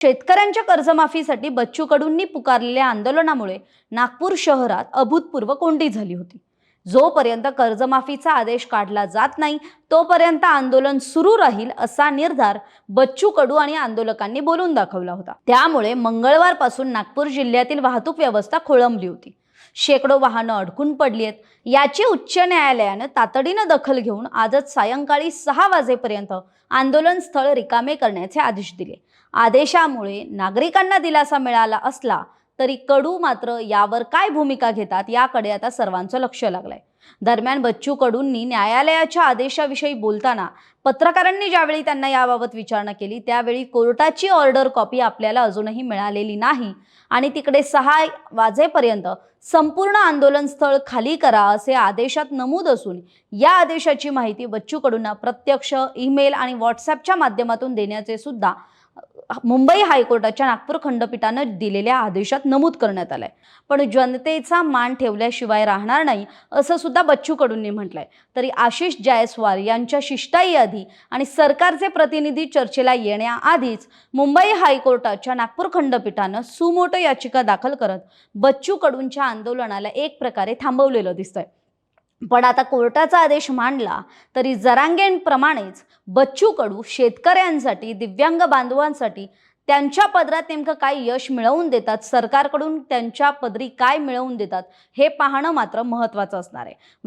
शेतकऱ्यांच्या कर्जमाफीसाठी बच्चू कडूंनी पुकारलेल्या आंदोलनामुळे नागपूर शहरात अभूतपूर्व कोंडी झाली होती. जोपर्यंत कर्जमाफीचा आदेश काढला जात नाही तोपर्यंत आंदोलन सुरू राहील असा निर्धार बच्चू कडू आणि आंदोलकांनी बोलून दाखवला होता. त्यामुळे मंगळवारपासून नागपूर जिल्ह्यातील वाहतूक व्यवस्था खोळंबली होती. शेकडो वाहनं अडकून पडली आहेत याची उच्च न्यायालयानं तातडीनं दखल घेऊन आजच सायंकाळी सहा वाजेपर्यंत आंदोलन स्थळ रिकामे करण्याचे आदेश दिले. आदेशामुळे नागरिकांना दिलासा मिळाला असला तरी कडू मात्र यावर काय भूमिका घेतात याकडे आता सर्वांचं लक्ष लागलंय. दरम्यान बच्चू कडूंनी न्यायालयाच्या आदेशाविषयी बोलताना पत्रकारांनी ज्यावेळी त्यांना याबाबत विचारणा केली त्यावेळी कोर्टाची ऑर्डर कॉपी आपल्याला अजूनही मिळालेली नाही आणि तिकडे सहा वाजेपर्यंत संपूर्ण आंदोलन स्थळ खाली करा असे आदेशात नमूद असून या आदेशाची माहिती बच्चू कडूंना प्रत्यक्ष ईमेल आणि व्हॉट्सॲपच्या माध्यमातून देण्याचे सुद्धा मुंबई हायकोर्टाच्या नागपूर खंडपीठानं दिलेल्या आदेशात नमूद करण्यात आलंय. पण जनतेचा मान ठेवल्याशिवाय राहणार नाही असं सुद्धा बच्चू कडूंनी म्हटलंय. तरी आशिष जायस्वाल यांच्या शिष्टाई आधी आणि सरकारचे प्रतिनिधी चर्चेला येण्याआधीच मुंबई हायकोर्टाच्या नागपूर खंडपीठानं सुमोटो याचिका दाखल करत बच्चू कडूंच्या आंदोलनाला एक प्रकारे थांबवलेलं दिसतंय. पण आता कोर्टाचा आदेश मांडला तरी जरांगेंप्रमाणेच बच्चू कडू शेतकऱ्यांसाठी दिव्यांग बांधवांसाठी त्यांच्या पदरात नेमकं काय यश मिळवून देतात? सरकारकडून त्यांच्या पदरी काय मिळवून देतात? हे पाहणं मात्र महत्त्वाचं असणार आहे.